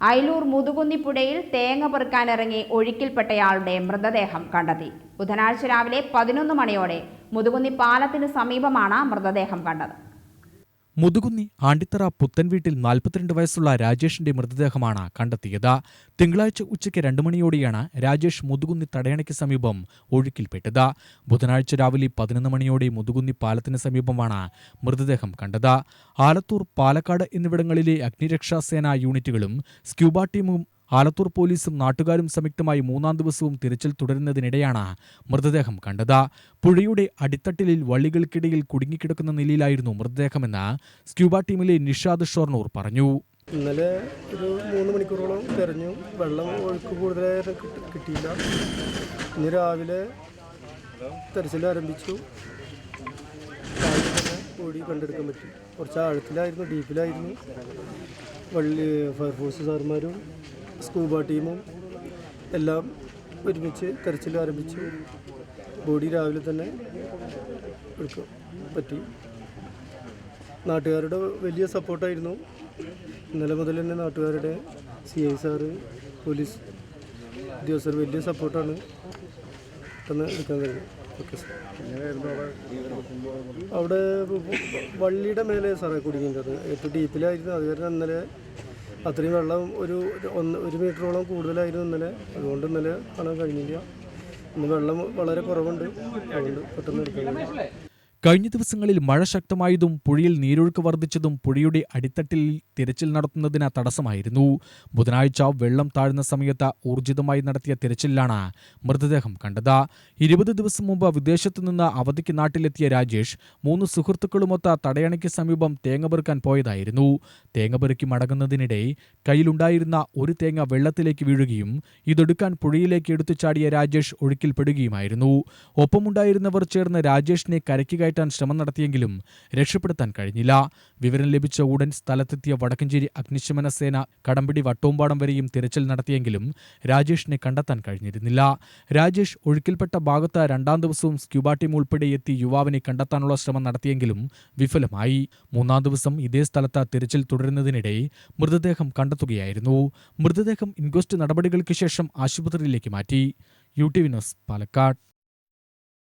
അയലൂർ മുതുകുന്നിപ്പുഴയിൽ തേങ്ങ പെറുക്കാനിറങ്ങി ഒഴുക്കിൽപ്പെട്ടയാളുടെ മൃതദേഹം കണ്ടെത്തി. ബുധനാഴ്ച രാവിലെ പതിനൊന്ന് മണിയോടെ മുതുകുന്നി പാലത്തിന് സമീപമാണ് മൃതദേഹം കണ്ടത്. മുതുകുന്നി ആണ്ടിത്തറ പുത്തൻ വീട്ടിൽ നാൽപ്പത്തിരണ്ട് വയസ്സുള്ള രാജേഷിന്റെ മൃതദേഹമാണ് കണ്ടെത്തിയത്. തിങ്കളാഴ്ച ഉച്ചയ്ക്ക് രണ്ടു മണിയോടെയാണ് രാജേഷ് മുതുകുന്നി തടയണയ്ക്ക് സമീപം ഒഴുക്കിൽപ്പെട്ടത്. ബുധനാഴ്ച രാവിലെ പതിനൊന്ന് മണിയോടെ മുതുകുന്നി പാലത്തിന് സമീപമാണ് മൃതദേഹം കണ്ടത്. ആലത്തൂർ പാലക്കാട് എന്നിവിടങ്ങളിലെ അഗ്നിരക്ഷാസേന യൂണിറ്റുകളും സ്ക്യൂബ ടീമും ആലത്തൂർ പോലീസും നാട്ടുകാരും സംയുക്തമായി മൂന്നാം ദിവസവും തിരച്ചിൽ തുടരുന്നതിനിടെയാണ് മൃതദേഹം കണ്ടത്. പുഴയുടെ അടിത്തട്ടിലിൽ വള്ളികൾക്കിടയിൽ കുടുങ്ങിക്കിടക്കുന്ന നിലയിലായിരുന്നു മൃതദേഹമെന്ന് സ്ക്യൂബ ടീമിലെ നിഷാദ് ഷോർണൂർ പറഞ്ഞു. ഇന്നലെ ഒരു മൂന്ന് മണിക്കൂറോളം തെരഞ്ഞു. വെള്ളം ഒഴുക്ക് കൂടുതലായിട്ട് കിട്ടിയില്ല. ഇന്ന് രാവിലെ തെരച്ചിൽ ആരംഭിച്ചു. ഓടി കണ്ടെടുക്കാൻ പറ്റി. കുറച്ച് ആഴത്തിലായിരുന്നു ഡീപ്പിലായിരുന്നു. വള്ളി ഫയർഫോഴ്സ് സാർമാരും സ്കൂബ ടീമും എല്ലാം ഒരുമിച്ച് തെരച്ചിൽ ആരംഭിച്ചു ബോഡി രാവിലെ തന്നെ എടുക്കും പറ്റി. നാട്ടുകാരുടെ വലിയ സപ്പോർട്ടായിരുന്നു. ഇന്നലെ മുതൽ തന്നെ നാട്ടുകാരുടെ സി ഐ സാറ് പോലീസ് ഉദ്യോഗസ്ഥർ വലിയ സപ്പോർട്ടാണ് പെട്ടെന്ന് എടുക്കാൻ കഴിയും ഓക്കെ സാർ. അവിടെ വള്ളിയുടെ മേലെ സാറേ കുടുങ്ങിയത്. ഏറ്റവും ഡീപ്പിലായിരുന്നു. അത് കാരണം ഇന്നലെ അത്രയും വെള്ളം ഒരു ഒന്ന് ഒരു മീറ്ററോളം കൂടുതലായിരുന്നു ഇന്നലെ. അതുകൊണ്ട് ഇന്നലെ കാണാൻ കഴിഞ്ഞില്ല. ഇന്ന് വെള്ളം വളരെ കുറവുണ്ട്. അതുകൊണ്ട് പെട്ടെന്ന് എടുക്കാൻ കഴിഞ്ഞു ദിവസങ്ങളിൽ മഴ ശക്തമായതും പുഴയിൽ നീരൊഴുക്ക് വർദ്ധിച്ചതും പുഴയുടെ അടിത്തട്ടിൽ തിരച്ചിൽ നടത്തുന്നതിന് തടസ്സമായിരുന്നു. ബുധനാഴ്ച വെള്ളം താഴ്ന്ന സമയത്ത് ഊർജിതമായി നടത്തിയ തിരച്ചിലാണ് മൃതദേഹം കണ്ടത്. ഇരുപത് ദിവസം മുമ്പ് വിദേശത്തു നിന്ന് അവധിക്ക് നാട്ടിലെത്തിയ രാജേഷ് മൂന്ന് സുഹൃത്തുക്കളുമൊത്ത തടയണയ്ക്ക് സമീപം തേങ്ങ പെറുക്കാൻ പോയതായിരുന്നു. തേങ്ങ പെറുക്കി മടങ്ങുന്നതിനിടെ കയ്യിലുണ്ടായിരുന്ന ഒരു തേങ്ങ വെള്ളത്തിലേക്ക് വീഴുകയും ഇതെടുക്കാൻ പുഴയിലേക്ക് എടുത്തു ചാടിയ രാജേഷ് ഒഴുക്കിൽപ്പെടുകയുമായിരുന്നു ഒപ്പമുണ്ടായിരുന്നവർ ചേർന്ന് രാജേഷിനെ കരയ്ക്ക് കയറ്റാൻ ശ്രമം നടത്തിയെങ്കിലും രക്ഷപ്പെടുത്താൻ കഴിഞ്ഞില്ല. വിവരം ലഭിച്ച ഉടൻ സ്ഥലത്തെത്തിയ വടക്കഞ്ചേരി അഗ്നിശമന സേന കടമ്പിടി വട്ടോമ്പാടം വരെയും തിരച്ചിൽ നടത്തിയെങ്കിലും രാജേഷിനെ കണ്ടെത്താൻ കഴിഞ്ഞിരുന്നില്ല. രാജേഷ് ഒഴുക്കിൽപ്പെട്ട ഭാഗത്ത് രണ്ടാം ദിവസവും സ്ക്യൂബ ടീം ഉൾപ്പെടെ എത്തി യുവാവിനെ കണ്ടെത്താനുള്ള ശ്രമം നടത്തിയെങ്കിലും വിഫലമായി. മൂന്നാം ദിവസം ഇതേ സ്ഥലത്ത് തിരച്ചിൽ തുടരുന്നതിനിടെ മൃതദേഹം കണ്ടെത്തുകയായിരുന്നു. മൃതദേഹം ഇൻക്വസ്റ്റ് നടപടികൾക്ക് ശേഷം ആശുപത്രിയിലേക്ക് മാറ്റി. യു ടി വിനോസ് പാലക്കാട്.